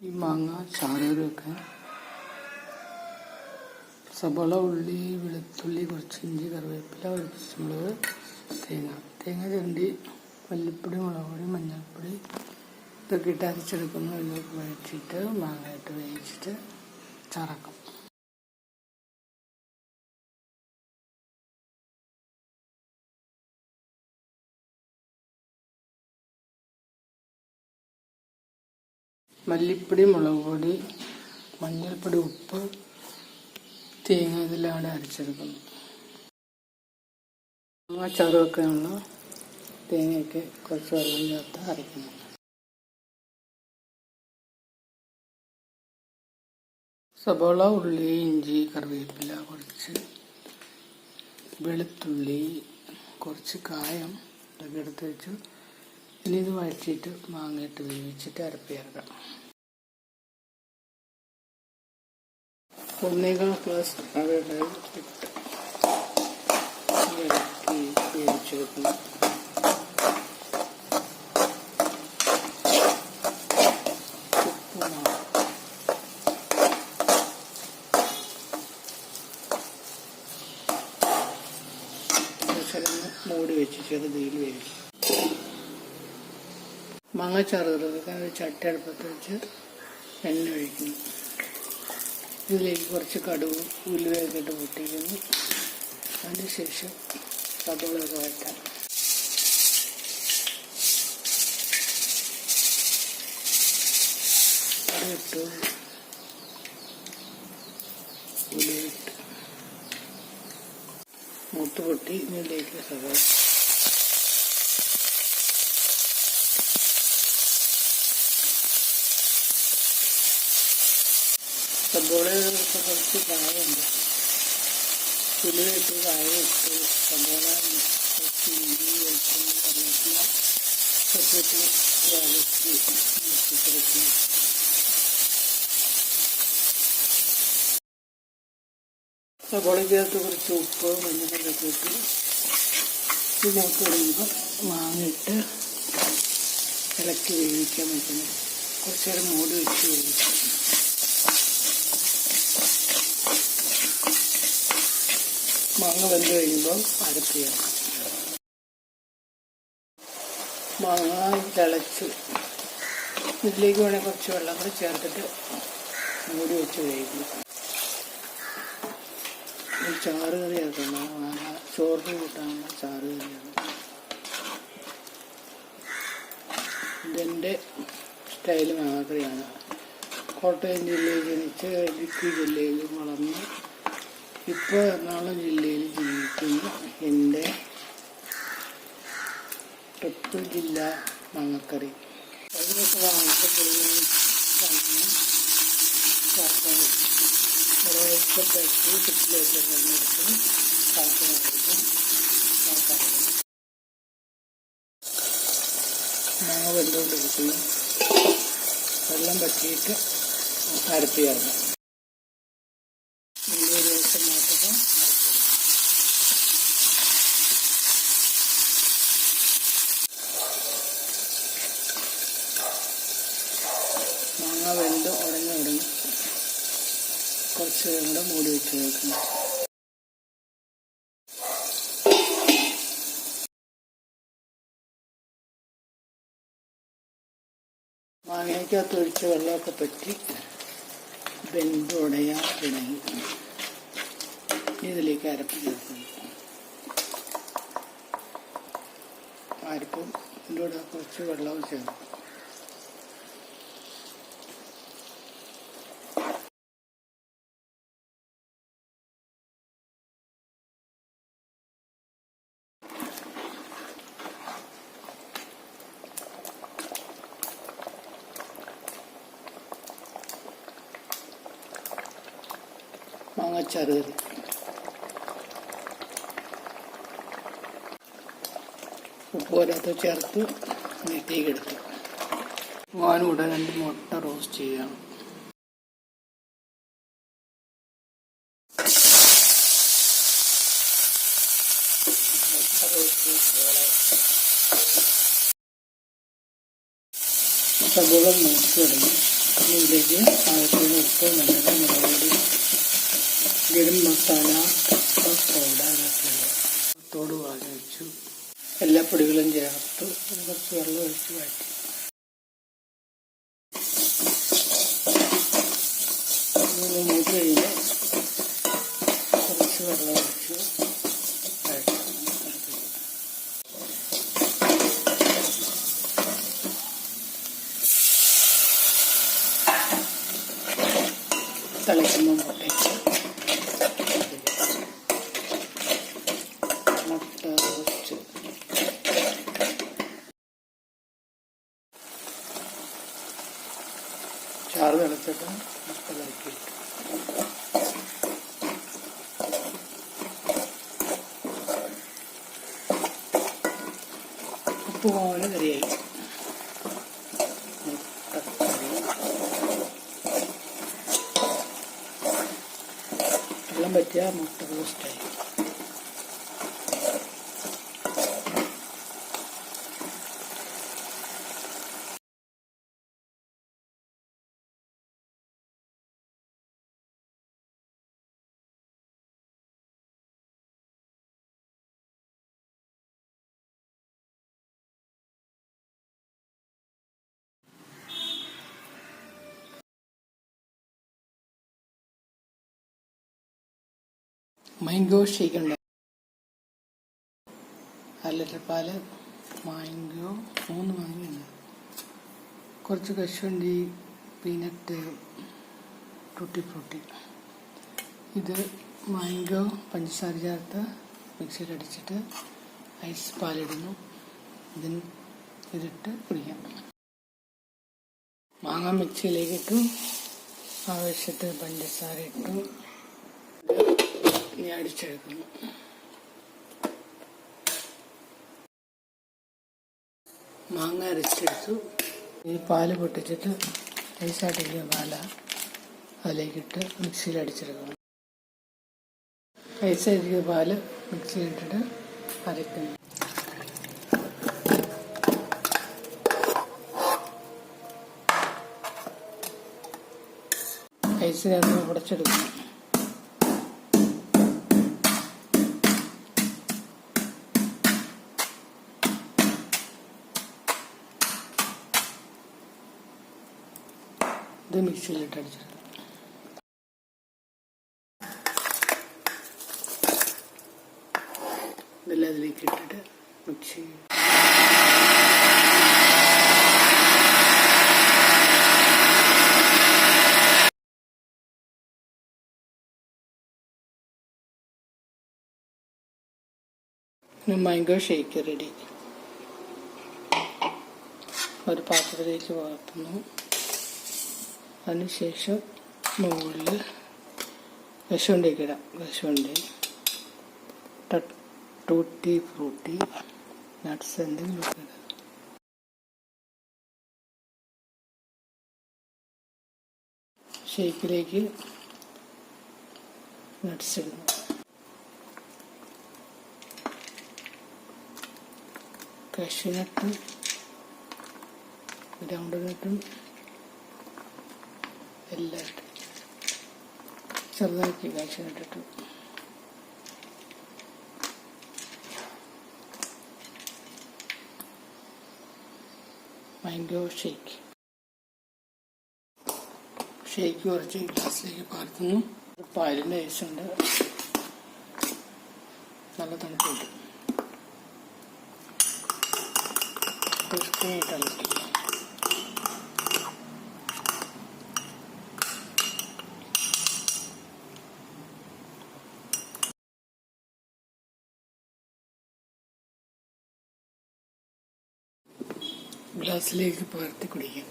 ഈ മാങ്ങ ചാറുകറി വെക്കാൻ സബോള ഉള്ളി വെളുത്തുള്ളി കുറച്ച് ഇഞ്ചി കറിവേപ്പില ഒരു തേങ്ങ. തേങ്ങ ചിരണ്ടി മല്ലിപ്പൊടി മുളക് പൊടി മഞ്ഞൾപ്പൊടി ഇതൊക്കെ ഇട്ട് അരച്ചെടുക്കുന്നു. ഇതിലേക്ക് വഴിച്ചിട്ട് മാങ്ങ ഇട്ട് വേവിച്ചിട്ട് ചറക്കും. മല്ലിപ്പൊടി മുളക് പൊടി മഞ്ഞൾപ്പൊടി ഉപ്പ് തേങ്ങ ഇതെല്ലാം കൂടെ അരച്ചെടുക്കുന്നു ആ ചാറ് നമ്മൾ തേങ്ങയൊക്കെ കുറച്ച് വെള്ളം ചേർത്ത് അരയ്ക്കുന്നു സബോള ഉള്ളി ഇഞ്ചി കറിവേപ്പില കുറച്ച് വെളുത്തുള്ളി കുറച്ച് കായം ഇതൊക്കെ എടുത്ത് വെച്ചു. ഇനി ഇത് വഴറ്റിയിട്ട് മാങ്ങയിട്ട് വേവിച്ചിട്ട് അരപ്പി ചേർക്കാം ഒന്നേകാൽ ഗ്ലാസ് അവിടെ ഇട്ട് കുറച്ചൊന്ന് മൂടി വെച്ച് ചെറുതീയിൽ മാങ്ങച്ചാറ് കറിവെക്കാൻ ഒരു ചട്ടി അടുപ്പത്ത് വെച്ച് എണ്ണ ഒഴിക്കുന്നു. ഇതിലേക്ക് കുറച്ച് കടുവും ഉലുവയൊക്കെ ഇട്ട് പൊട്ടിക്കുന്നു. അതിനുശേഷം സബോളയൊക്കെ വഴറ്റാം. കടുവിട്ടു ഉലുവയിട്ട് മൂത്ത് ഇതിലേക്ക് സബോള സബോള കുറച്ച് കായുണ്ട് ഉലുവയിട്ട് കായ ഇട്ട് സബോള കുറച്ച് ഇഞ്ചി കുറച്ച് ഉപ്പ് മഞ്ഞളൊക്കെ ഇട്ട് ഇത് മൂത്ത് മാങ്ങിട്ട് ഇളക്കി വേവിക്കാൻ വെക്കണം. കുറച്ചേരം മൂടി വെച്ച് വേവിക്കും മാങ്ങ വെന്ത് കഴിയുമ്പോൾ അരപ്പ് ചേർക്കാം മാങ്ങ തിളച്ച് ഇതിലേക്ക് വേണേൽ കുറച്ച് വെള്ളം കൂടി ചേർത്തിട്ട് മൂടി വെച്ച് കഴിക്കും ചാറ് കറിയാക്കണം മാങ്ങ ചോറിന് കൂട്ടാനുള്ള ചാറ് കറിയാണ് ഇതെന്റെ സ്റ്റൈൽ മാങ്ങക്കറിയാണ് കോട്ടയം ജില്ലയിൽ ജനിച്ച് ഇടുക്കി ജില്ലയിൽ വളർന്ന് ഇപ്പോൾ മാങ്ങക്കറി അതിനൊക്കെ വാങ്ങിച്ച് വാങ്ങി ചേർക്കാൻ മാങ്ങ വെന്തുകൊണ്ടിരിക്കുന്നു വെള്ളം പറ്റിയിട്ട് അരപ്പി മാങ്ങ വെന്ത് ഉടഞ്ഞു തുടങ്ങി കുറച്ച് നേരം കൂടെ മൂടി വെച്ച് വെക്കണം. മാങ്ങയ്ക്കകത്ത് ഒഴിച്ച വെള്ളമൊക്കെ പറ്റി വെന്ത് ഉടയാൻ തുടങ്ങി. ഇതിലേക്ക് അരപ്പ് ചേർക്കുന്നു അരപ്പും ഇതിന്റെ കൂടെ കുറച്ച് വെള്ളവും ചേർക്കും മാങ്ങച്ചാറ് കറി ഉപ്പ് പോരാത്ത ചേർത്ത് എടുത്തു പോകാനൂടെ രണ്ട് മുട്ട റോസ്റ്റ് ചെയ്യണം. മുട്ട റോസ്റ്റ് സബോള മൂത്ത് തുടങ്ങി ഇതിലേക്ക് ആവശ്യത്തിന് ഉപ്പ് നല്ല മുളക് ഗരം മസാല പൗഡറാക്കിയത് വാങ്ങിച്ചു എല്ലാ പൊടികളും ചേർത്ത് കുറച്ച് വെള്ളം ഒഴിച്ച് മാറ്റി കഴിഞ്ഞ് കുറച്ച് വെള്ളം ഒഴിച്ചു വഴറ്റി തിളയ്ക്കുമ്പോൾ മുട്ടയ്ക്ക് മുട്ട റോസ്റ്റ് ചാറ് തിളച്ചിട്ട് തിളക്കിയിട്ട് ഉപ്പ് പോലെ കറിയായി വെള്ളം പറ്റിയ മുട്ട റോസ്റ്റായി മാംഗോ ഷേക്ക് ഉണ്ട് അര ലിറ്റർ പാൽ മാംഗോ മൂന്ന് ഉണ്ട് കുറച്ച് കശുവണ്ടി പീനട്ട് ടൂട്ടി ഫ്രൂട്ടി. ഇത് മാംഗോ പഞ്ചസാര ചേർത്ത് മിക്സിയിൽ അടിച്ചിട്ട് ഐസ് പാലിടുന്നു. ഇതിന് ഇതിട്ട് കുടിക്കാം. മാങ്ങ മിക്സിയിലേക്ക് ഇട്ടു. ആവശ്യത്തിന് പഞ്ചസാര ഇട്ടു. ഇനി അടിച്ചെടുക്കുന്നു. മാങ്ങ അരച്ചെടുത്തു. ഈ പാൽ പൊട്ടിച്ചിട്ട് ഐസായിട്ടിരിക്കുന്ന പാല അതിലേക്കിട്ട് മിക്സിയിൽ അടിച്ചെടുക്കണം ഐസായിരിക്കുന്ന പാൽ മിക്സിയിലിട്ടിട്ട് അരയ്ക്കുന്നു ഐസിനകത്ത് ഉടച്ചെടുക്കുന്നു ഇത് മിക്സിയിലിട്ട് അടിച്ചെടുക്കും. ഇതെല്ലാം അതിലേക്ക് ഇട്ടിട്ട് മിക്സ് ചെയ്യും. മാംഗോ ഷേക്ക് റെഡി ഒരു പാത്രത്തിലേക്ക് വളർത്തുന്നു അതിനുശേഷം മുകളിൽ കശുവണ്ടിയൊക്കെ ഇടാം. കശുവണ്ടി ട- ടൂട്ടി ഫ്രൂട്ടി നട്ട്സ് എന്തെങ്കിലും ഷേക്കിലേക്ക് നട്ട്സ് ഇടുന്നു കശുനട്ടും ഗ്രൗണ്ട് നട്ടും എല്ലാം ഇട്ട് ചെറുതാക്കി ഇട്ടിട്ടു മാംഗോ ഷേക്ക് ഷേക്ക് കുറച്ച് ഗ്ലാസ്സിലേക്ക് പാർത്തുന്നു പാലിന്റെ ഐസുണ്ട് നല്ല തണുപ്പുണ്ട്. ക്രിസ്പിയായിട്ട് ഗ്ലാസ്സിലേക്ക് പകർത്തി കുടിക്കും.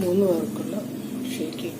മൂന്ന് പേർക്കുള്ള ഷേക്ക്